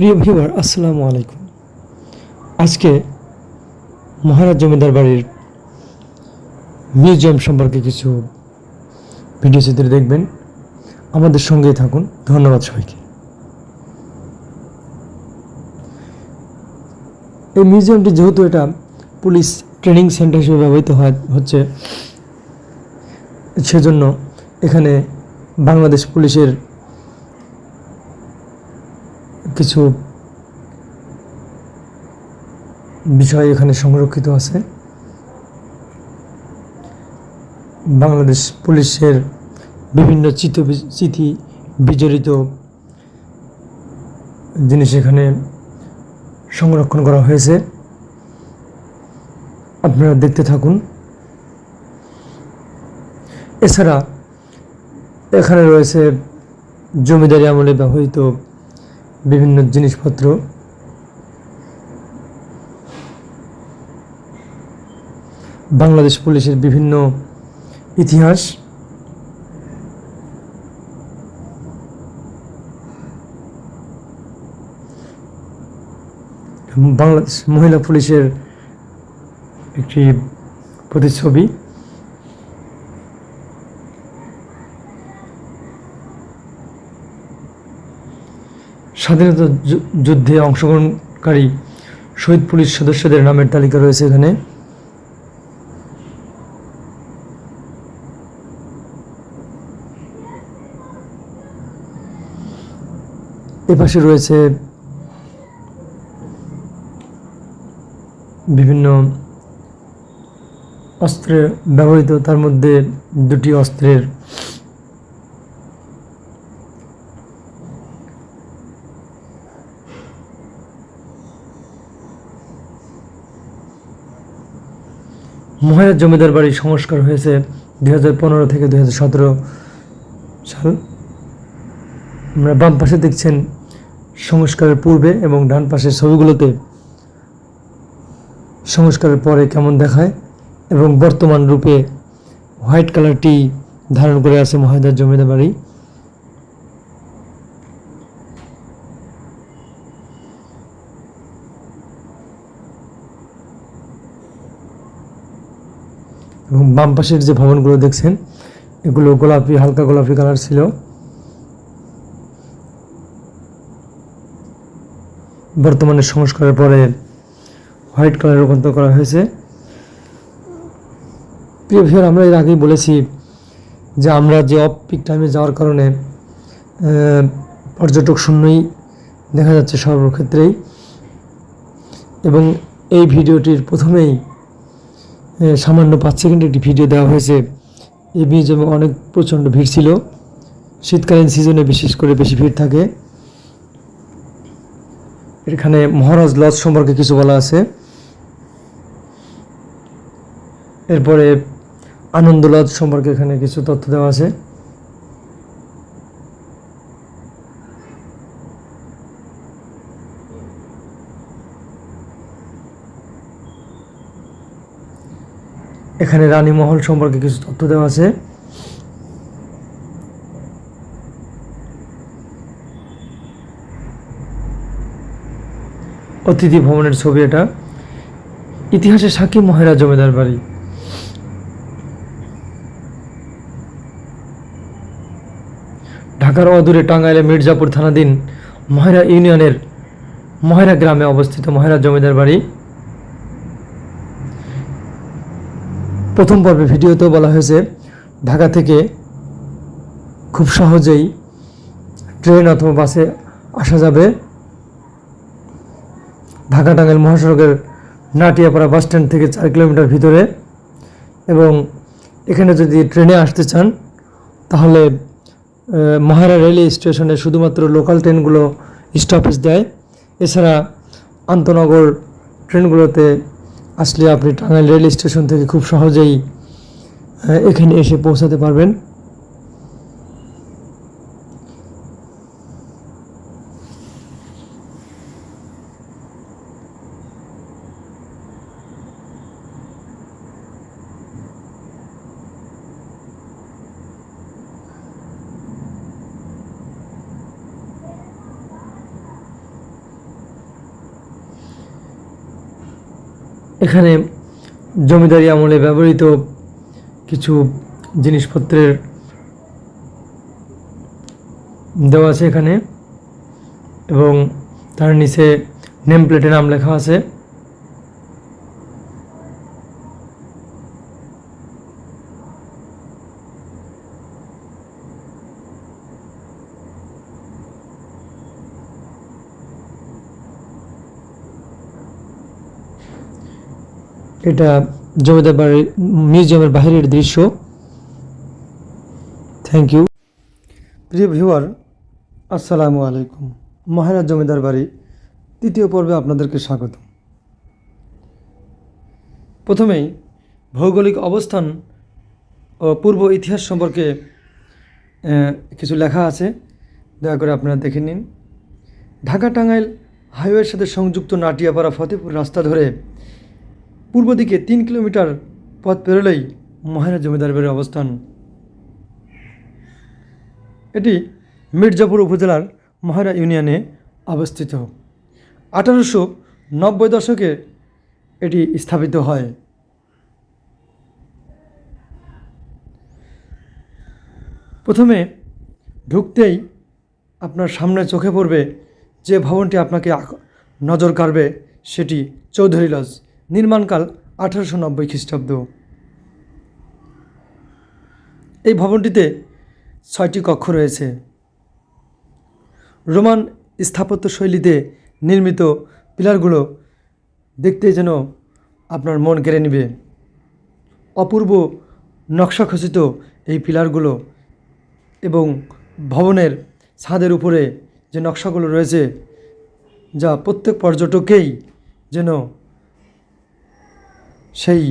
প্রিয় ভিউয়ার, আসসালামু আলাইকুম। আজকে মহারাজ জমিদার বাড়ির মিউজিয়াম সম্পর্কে কিছু ভিডিও চিত্র দেখবেন। আমাদের সঙ্গেই থাকুন। ধন্যবাদ সবাইকে। এই মিউজিয়ামটি যেহেতু এটা পুলিশ ট্রেনিং সেন্টার হিসেবে ব্যবহৃত হয়, হচ্ছে সেজন্য এখানে বাংলাদেশ পুলিশের কিছু বিষয় এখানে সংরক্ষিত আছে। বাংলাদেশ পুলিশের বিভিন্ন চিত্র চিঠি বিজড়িত জিনিস এখানে সংরক্ষণ করা হয়েছে। আপনারা দেখতে থাকুন। এছাড়া এখানে রয়েছে জমিদারি আমলে ব্যবহৃত বিভিন্ন জিনিসপত্র। বাংলাদেশ পুলিশের বিভিন্ন ইতিহাস। বাংলাদেশ মহিলা পুলিশের একটি প্রতিচ্ছবি। স্বাধীনতা যুদ্ধে অংশগ্রহণকারী শহীদ পুলিশ সদস্যদের নামের তালিকা রয়েছে এখানে। এপাশে রয়েছে বিভিন্ন অস্ত্রে ব্যবহৃত, তার মধ্যে দুটি অস্ত্রের মহারাজ জমিদার বাড়ি সংস্কার হয়েছে পনেরো থেকে সতেরো সাল। আমরা বাম পাশে দেখছেন সংস্কারের পূর্বে এবং ডান পাশের ছবিগুলোতে সংস্কারের পরে কেমন দেখায় এবং বর্তমান রূপে হোয়াইট কালারটি ধারণ করে আছে মহাদার জমিদার বাড়ি। এবং বাম পাশের যে ভবনগুলো দেখছেন, এগুলো গোলাপি, হালকা গোলাপি কালার ছিল। বর্তমানে সংস্কারের পরে হোয়াইট কালার রূপান্তর করা হয়েছে। প্রিয় ভিউয়ার, আমরা এর আগেই বলেছি যে আমরা যে অফ পিক টাইমে যাওয়ার কারণে পর্যটক শূন্যই দেখা যাচ্ছে সর্বক্ষেত্রেই। এবং এই ভিডিওটির প্রথমেই সামান্য পাঁচ সেকেন্ড একটি ভিডিও দেওয়া হয়েছে। এই মিউজিয়ামে অনেক প্রচণ্ড ভিড় ছিল। শীতকালীন সিজনে বিশেষ করে বেশি ভিড় থাকে। এখানে মহারাজ লজ সম্পর্কে কিছু বলা আছে। এরপরে আনন্দ লজ সম্পর্কে এখানে কিছু তথ্য দেওয়া আছে। এখানে রানী মহল সম্পর্কে কিছু তথ্য দেওয়া আছে। অতিথি ভবনের ছবি এটা। ইতিহাসে সাক্ষী মহেরা জমিদার বাড়ি। ঢাকার অদূরে টাঙ্গাইলে মির্জাপুর থানাধীন মহেরা ইউনিয়নের মহেরা গ্রামে অবস্থিত মহেরা জমিদার বাড়ি। প্রথম পর্বে ভিডিওতেও বলা হয়েছে, ঢাকা থেকে খুব সহজেই ট্রেন অথবা বাসে আসা যাবে। ঢাকা টাঙ্গাইল মহাসড়কের নাটিয়াপাড়া বাস স্ট্যান্ড থেকে চার কিলোমিটার ভিতরে। এবং এখানে যদি ট্রেনে আসতে চান, তাহলে মহারা রেলওয়ে স্টেশনে শুধুমাত্র লোকাল ট্রেনগুলো স্টপেজ দেয়। এছাড়া আন্তনগর ট্রেনগুলোতে আসলে আপনি টাঙ্গাইল রেল স্টেশন থেকে খুব সহজেই এখানে এসে পৌঁছাতে পারবেন। এখানে জমিদারি আমলে ব্যবহৃত কিছু জিনিসপত্রের দেওয়া আছে এখানে এবং তার নিচে নেম প্লেটে নাম লেখা আছে। এটা জমিদার বাড়ির, মিউজিয়ামের বাইরের দৃশ্য। থ্যাংক ইউ প্রিয় ভিউয়ার, আসসালামু আলাইকুম। মহারাজ জমিদার বাড়ি, তৃতীয় পর্বে আপনাদেরকে স্বাগত। প্রথমেই, ভৌগোলিক অবস্থান ও পূর্ব ইতিহাস সম্পর্কে কিছু লেখা আছে। দয়া করে আপনারা দেখে নিন। ঢাকা টাঙ্গাইল হাইওয়ের সাথে সংযুক্ত নাটিয়াপাড়া ফতেপুর রাস্তা ধরে পূর্ব দিকে তিন কিলোমিটার পথ পেরোলেই মহারাজ জমিদার বাড়ির অবস্থান। এটি মির্জাপুর উপজেলার মহারা ইউনিয়নে অবস্থিত। আঠারোশো নব্বই দশকে এটি স্থাপিত হয়। প্রথমে ঢুকতেই আপনার সামনে চোখে পড়বে যে ভবনটি আপনাকে নজর কাড়বে সেটি চৌধুরী লজ। নির্মাণকাল আঠারোশো নব্বই খ্রিস্টাব্দ। এই ভবনটিতে ছয়টি কক্ষ রয়েছে। রোমান স্থাপত্য শৈলীতে নির্মিত পিলারগুলো দেখতে যেন আপনার মন কেড়ে নেবে। অপূর্ব নকশা খচিত এই পিলারগুলো এবং ভবনের ছাদের উপরে যে নকশাগুলো রয়েছে, যা প্রত্যেক পর্যটকেই যেন সেই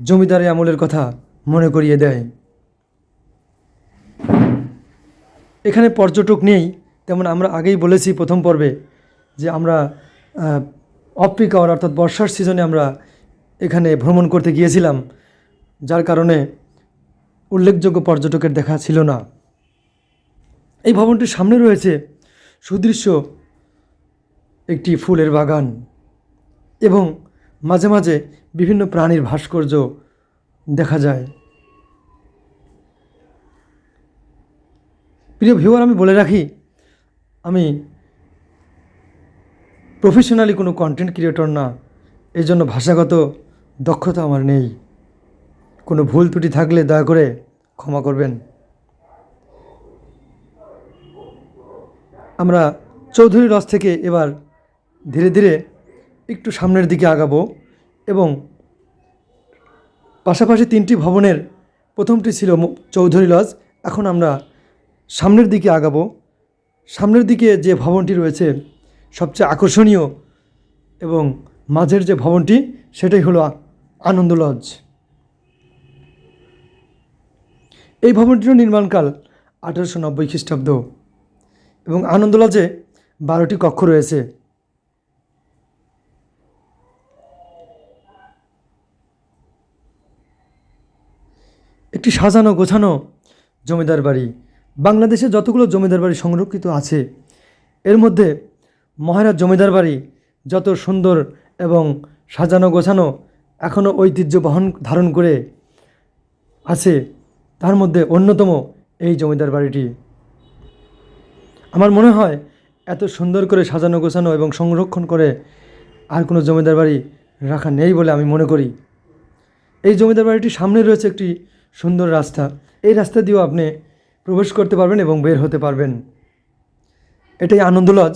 জমিদারি আমলের কথা মনে করিয়ে দেয়। এখানে পর্যটক নেই, তেমন আমরা আগেই বলেছি প্রথম পর্বে যে আমরা অফ আওয়ার অর্থাৎ বর্ষার সিজনে আমরা এখানে ভ্রমণ করতে গিয়েছিলাম, যার কারণে উল্লেখযোগ্য পর্যটকের দেখা ছিল না। এই ভবনটির সামনে রয়েছে সুদৃশ্য একটি ফুলের বাগান এবং মাঝে মাঝে বিভিন্ন প্রাণীর ভাস্কর্য দেখা যায়। প্রিয় ভিউয়ার আমি বলে রাখি, আমি প্রফেশনালি কোনো কন্টেন্ট ক্রিয়েটর না এই জন্য ভাষাগত দক্ষতা আমার নেই। কোনো ভুল ত্রুটি থাকলে দয়া করে ক্ষমা করবেন। আমরা চৌধুরী রস থেকে এবার ধীরে ধীরে একটু সামনের দিকে আগাবো এবং পাশাপাশি তিনটি ভবনের প্রথমটি ছিল চৌধুরী লজ, এখন আমরা সামনের দিকে আগাবো। সামনের দিকে যে ভবনটি রয়েছে, সবচেয়ে আকর্ষণীয় এবং মাঝের যে ভবনটি, সেটাই হলো আনন্দ লজ। এই ভবনটিরও নির্মাণকাল আঠারোশো নব্বই খ্রিস্টাব্দ এবং আনন্দ লজে বারোটি কক্ষ রয়েছে। একটি সাজানো গোছানো জমিদার বাড়ি। বাংলাদেশে যতগুলো জমিদার বাড়ি সংরক্ষিত আছে, এর মধ্যে মহারাজ জমিদার বাড়ি যত সুন্দর এবং সাজানো গোছানো এখনও ঐতিহ্য বহন, ধারণ করে আছে, তার মধ্যে অন্যতম এই জমিদার বাড়িটি। আমার মনে হয় এত সুন্দর করে সাজানো গোছানো এবং সংরক্ষণ করে আর কোনো জমিদার বাড়ি রাখা নেই বলে আমি মনে করি। এই জমিদার বাড়িটির সামনে রয়েছে একটি সুন্দর রাস্তা। এই রাস্তা দিয়েও আপনি প্রবেশ করতে পারবেন এবং বের হতে পারবেন। এটাই আনন্দ লজ।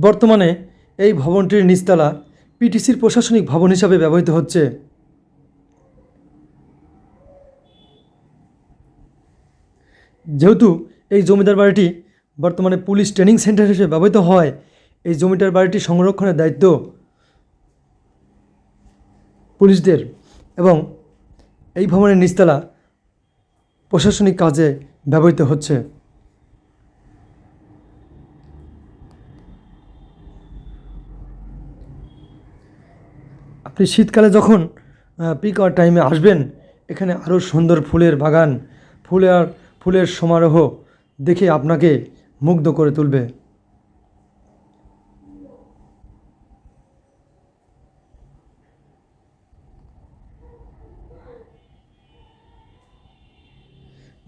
বর্তমানে এই ভবনটির নিচতলা পিটিসির প্রশাসনিক ভবন হিসাবে ব্যবহৃত হচ্ছে। যেহেতু এই জমিদার বাড়িটি বর্তমানে পুলিশ ট্রেনিং সেন্টার হিসেবে ব্যবহৃত হয়, এই জমিদার বাড়িটি সংরক্ষণের দায়িত্ব পুলিশদের এবং এই ভবনের নিচতলা প্রশাসনিক কাজে ব্যবহৃত হচ্ছে। আপনি শীতকালে যখন পিক আওয়ার টাইমে আসবেন, এখানে আরও সুন্দর ফুলের বাগান, ফুলের ফুলের সমারোহ দেখে আপনাকে মুগ্ধ করে তুলবে।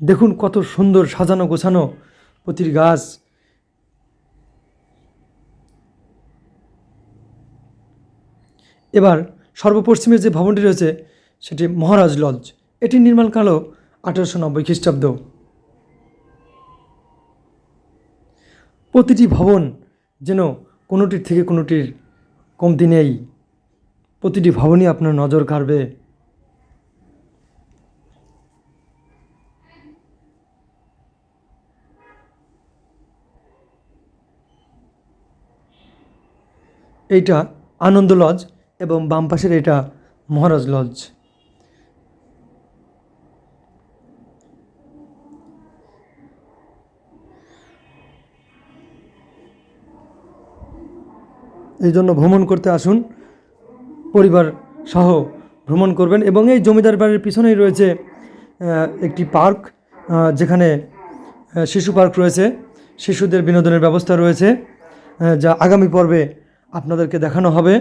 দেখুন কত সুন্দর সাজানো গোছানো প্রতির গাছ। এবার সর্বপশ্চিমে যে ভবনটি রয়েছে, সেটি মহারাজ লজ। এটি নির্মাণকালও আঠারোশো নব্বই খ্রিস্টাব্দ। প্রতিটি ভবন যেন কোনোটির থেকে কোনোটির কমতি নেই। প্রতিটি ভবনই আপনার নজর কাড়বে। এইটা আনন্দ লজ এবং বাম পাশের এটা মহারাজ লজ। এই জন্য ভ্রমণ করতে আসুন। পরিবার সহ ভ্রমণ করবেন এবং এই জমিদার বাড়ির পিছনেই রয়েছে একটি পার্ক যেখানে শিশু পার্ক রয়েছে। শিশুদের বিনোদনের ব্যবস্থা রয়েছে যা আগামী পর্বে আপনাদেরকে দেখানো হবে।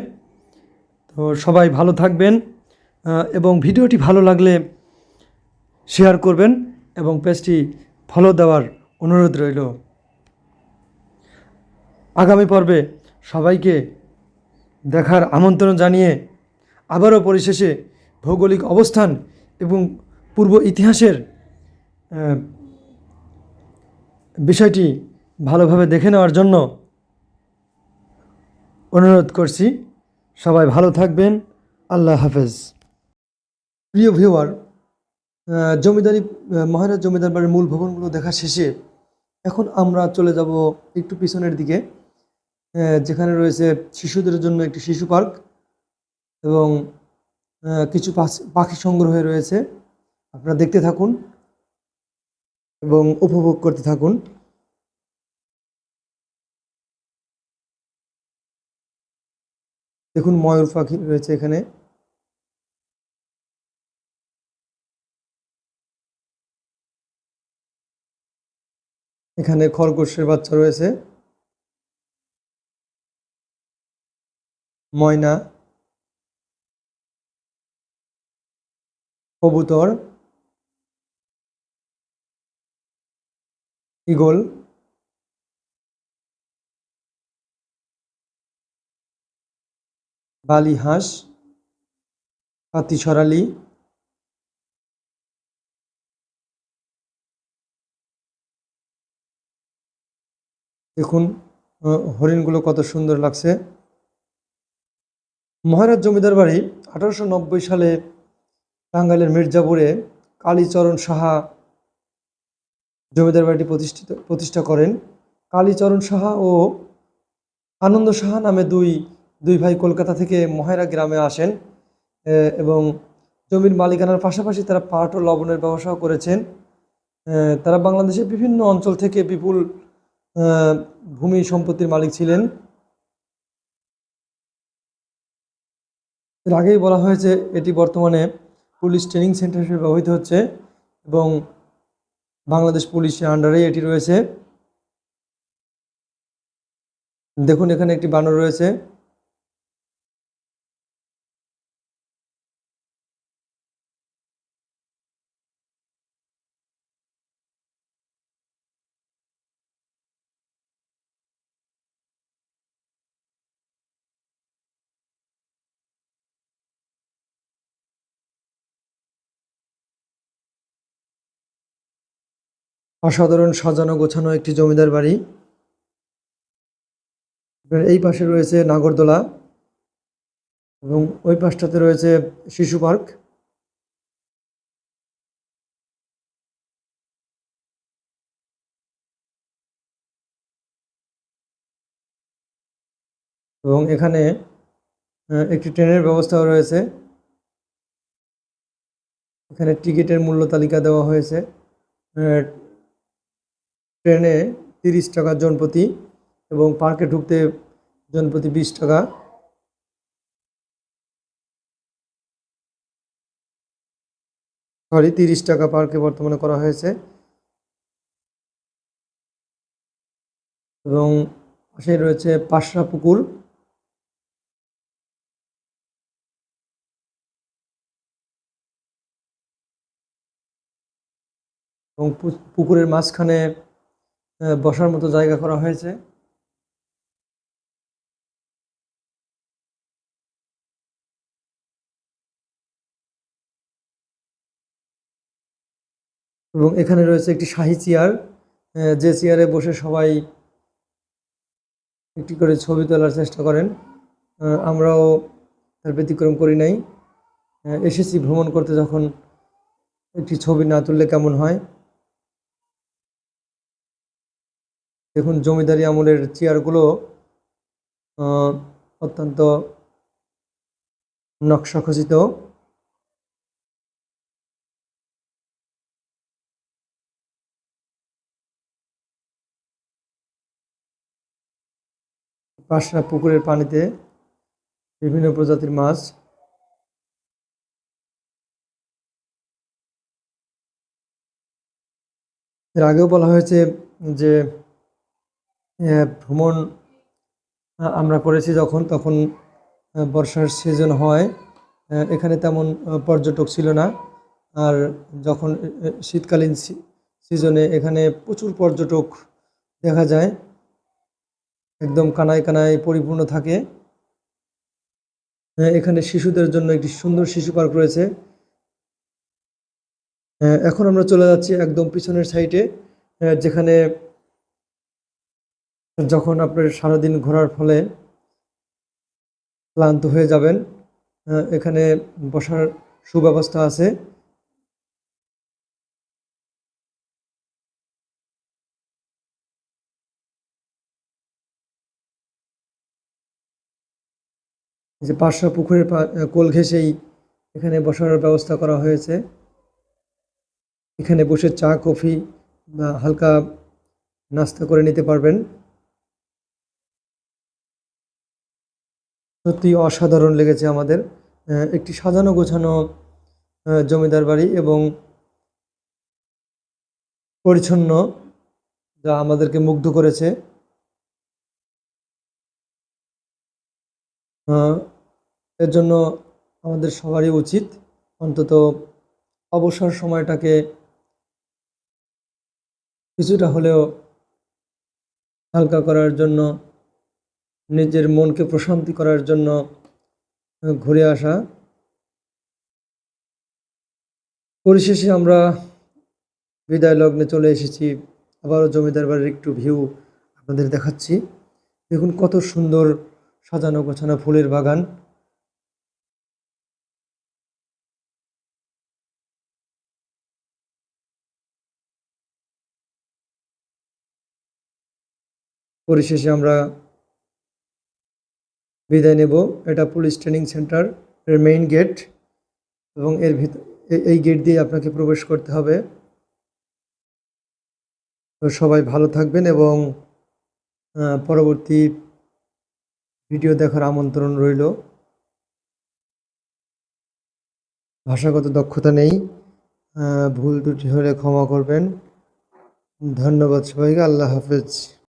তো সবাই ভালো থাকবেন এবং ভিডিওটি ভালো লাগলে শেয়ার করবেন এবং পেজটি ফলো দেওয়ার অনুরোধ রইল। আগামী পর্বে সবাইকে দেখার আমন্ত্রণ জানিয়ে আবারও পরিশেষে ভৌগোলিক অবস্থান এবং পূর্ব ইতিহাসের বিষয়টি ভালোভাবে দেখে নেওয়ার জন্য অনুরোধ করছি। সবাই ভালো থাকবেন। আল্লাহ হাফেজ। প্রিয় ভিউয়ার আহ, জমিদারি মহারাজ জমিদার বাড়ির মূল ভবনগুলো দেখা শেষে এখন আমরা চলে যাব একটু পিছনের দিকে। যেখানে রয়েছে শিশুদের জন্য একটি শিশু পার্ক এবং কিছু পাখি সংগ্রহে রয়েছে। আপনারা দেখতে থাকুন এবং উপভোগ করতে থাকুন। দেখুন ময়ূর পাখি রয়েছে এখানে। এখানে খরগোশের বাচ্চা রয়েছে। ময়না কবুতর ঈগল বালি হাঁস পাতি সরালি দেখুন হরিণগুলো কত সুন্দর লাগছে। মহারাজ জমিদার বাড়ি আঠারোশো নব্বই সালে টাঙ্গাইলের মির্জাপুরে কালীচরণ সাহা জমিদার বাড়িটি প্রতিষ্ঠিত, প্রতিষ্ঠা করেন। কালীচরণ সাহা ও আনন্দ সাহা নামে দুই দুই ভাই কলকাতা থেকে মহেরা গ্রামে আসেন এবং জমির মালিকানার পাশাপাশি তারা পাট ও লবণের ব্যবসাও করেছেন। তারা বাংলাদেশের বিভিন্ন অঞ্চল থেকে বিপুল ভূমি সম্পত্তির মালিক ছিলেন। এর আগেই বলা হয়েছে এটি বর্তমানে পুলিশ ট্রেনিং সেন্টার হিসেবে ব্যবহৃত হচ্ছে এবং বাংলাদেশ পুলিশের আন্ডারেই এটি রয়েছে। দেখুন এখানে একটি বানর রয়েছে। অসাধারণ সাজানো গোছানো একটি জমিদার বাড়ি। এই পাশে রয়েছে নাগরদোলা এবং ওই পাশটাতে রয়েছে শিশু পার্ক। এবং এখানে একটি ট্রেনের ব্যবস্থাও রয়েছে। এখানে টিকিটের মূল্য তালিকা দেওয়া হয়েছে। ট্রেনে তিরিশ টাকা জনপ্রতি এবং পার্কে ঢুকতে জনপ্রতি বিশ টাকা। সরি, তিরিশ টাকা পার্কে বর্তমানে করা হয়েছে। এবং পাশে রয়েছে পাশরা পুকুর। এবং পুকুরের মাঝখানে বসার মতো জায়গা করা হয়েছে। এবং এখানে রয়েছে একটি শাহী চেয়ার যে চেয়ারে বসে সবাই একটি করে ছবি তোলার চেষ্টা করেন। আমরাও তার ব্যতিক্রম করি নাই। এসেছি ভ্রমণ করতে যখন একটি ছবি না তুললে কেমন হয়? দেখুন, জমিদারি আমলের চেয়ারগুলো অত্যন্ত নকশা খচিত পাশরা পুকুরের পানিতে বিভিন্ন প্রজাতির মাছ। এর আগেও বলা হয়েছে যে ভ্রমণ আমরা করেছি যখন, তখন বর্ষার সিজন হয় এখানে তেমন পর্যটক ছিল না। আর যখন শীতকালীন সিজনে এখানে প্রচুর পর্যটক দেখা যায়। একদম কানায় কানায় পরিপূর্ণ থাকে। এখানে শিশুদের জন্য একটি সুন্দর শিশু পার্ক রয়েছে। এখন আমরা চলে যাচ্ছি একদম পিছনের সাইডে যেখানে যখন আপনার সারাদিন ঘোরার ফলে ক্লান্ত হয়ে যাবেন এখানে বসার সুব্যবস্থা আছে। যে পাশা পুকুরের কোল ঘেঁষেই এখানে বসার ব্যবস্থা করা হয়েছে। এখানে বসে চা, কফি বা হালকা নাস্তা করে নিতে পারবেন। সত্যি অসাধারণ লেগেছে আমাদের একটি সাজানো গোছানো জমিদার বাড়ি এবং পরিচ্ছন্ন যা আমাদেরকে মুগ্ধ করেছে। এর জন্য আমাদের সবারই উচিত অন্তত অবসর সময়টাকে কিছুটা হলেও হালকা করার জন্য নিজের মনকে প্রশান্তি করার জন্য ঘুরে আসা। পরিশেষে আমরা বিদায় লগ্নে চলে এসেছি। আবারও জমিদার বাড়ির একটু ভিউ আপনাদের দেখাচ্ছি। দেখুন কত সুন্দর সাজানো গোছানো ফুলের বাগান। পরিশেষে আমরা বিদায় নেব। এটা পুলিশ ট্রেনিং সেন্টার এর মেইন গেট এবং এর ভিতর এই গেট দিয়ে আপনাকে প্রবেশ করতে হবে। তো সবাই ভালো থাকবেন এবং পরবর্তী ভিডিও দেখার আমন্ত্রণ রইল। ভাষাগত দক্ষতা নেই। ভুল ত্রুটি হলে ক্ষমা করবেন। ধন্যবাদ সবাইকে। আল্লাহ হাফেজ।